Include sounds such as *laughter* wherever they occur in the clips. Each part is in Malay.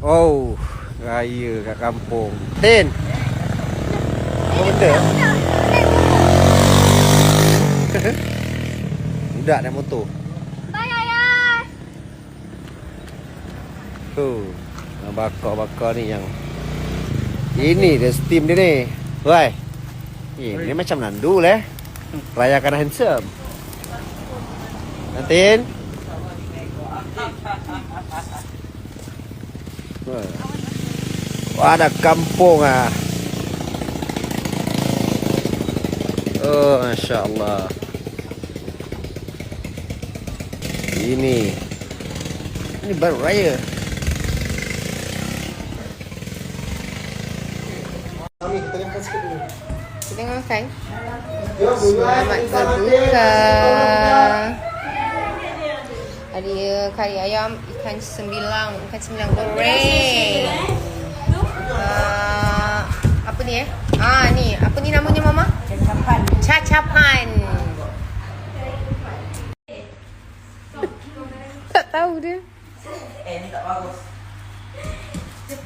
Oh, raya kat kampung. Tin. Apa benda? *laughs* Budak naik motor. Bye ayah. Tu. Yang bakar-bakar ni yang ini dia steam dia ni. Wai. Eh, ni macam Nandu lah. Rayakan handsome. Nantin. Wah, ada kampung ah. Oh, Masya Allah. Ini. Ini baru raya. Kami kita lihat sikit dulu. Makan. Selamat berbuka. Kari ayam, ikan sembilang, ikan sembilang goreng. Uh, apa ni eh? Ah ni, apa ni namanya mama? Cacapan. Cacapan. tak tahu dia. Eh ni tak bagus.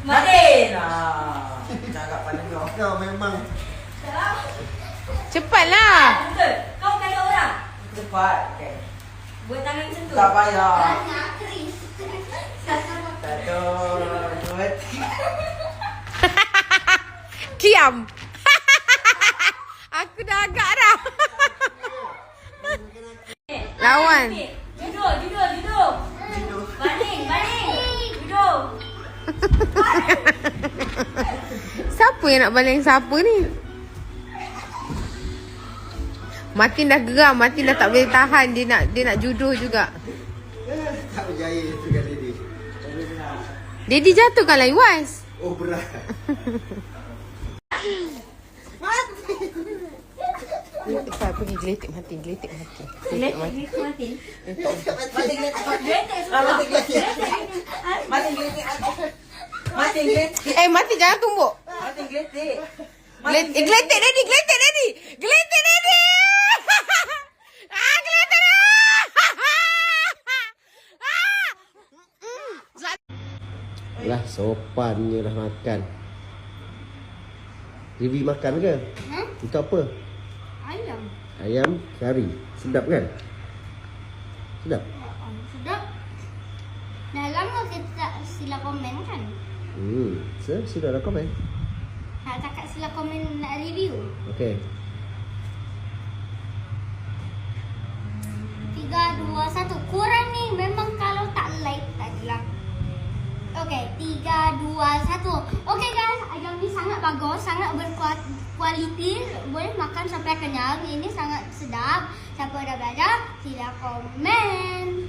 Matin. Ah. Cakap pada kau. Kau memang Cepatlah. Betul. Kau kata orang. Cepat. Okay. Buat tangan macam tu. Tak payah. Diam. *laughs* Aku dah agak dah. *laughs* Lawan. Duduk, duduk, duduk. Baling, baling. Duduk. *laughs* Siapa yang nak baling siapa ni? Martin dah geram, Martin dah tak boleh tahan dia nak dia nak juduh juga. tak berjaya dengan Didi. Daddy jatuh kan lain was. Oh berat. Ifah pergi geletik Martin, geletik Martin. Geletik Martin. Mati. Matin geletek. Geretek Ah, semua. Matin geletek. Matin geletek. Matin geletek. Eh Martin jangan tumbuk. Eh, geletik Daddy, geletik Daddy. Geletik Daddy. ah, geletik Daddy. Ah! Lah sopannya dah makan. Rivi makan ke? Hmm? Itu apa? Ayam. Ayam kari. Sedap kan? Sedap. Sedap. Dah lama kita tak sila komen kan? Hmm. So, sudah dah komen. Nak cakap sila komen nak review. Okey. Tiga, dua, satu. Kurang ni memang kalau tak like tak adalah. Okay, dua, satu. Okay guys, ayam ni sangat bagus, sangat berkualiti. Boleh makan sampai kenyang. Ini sangat sedap. Siapa dah belajar, sila komen.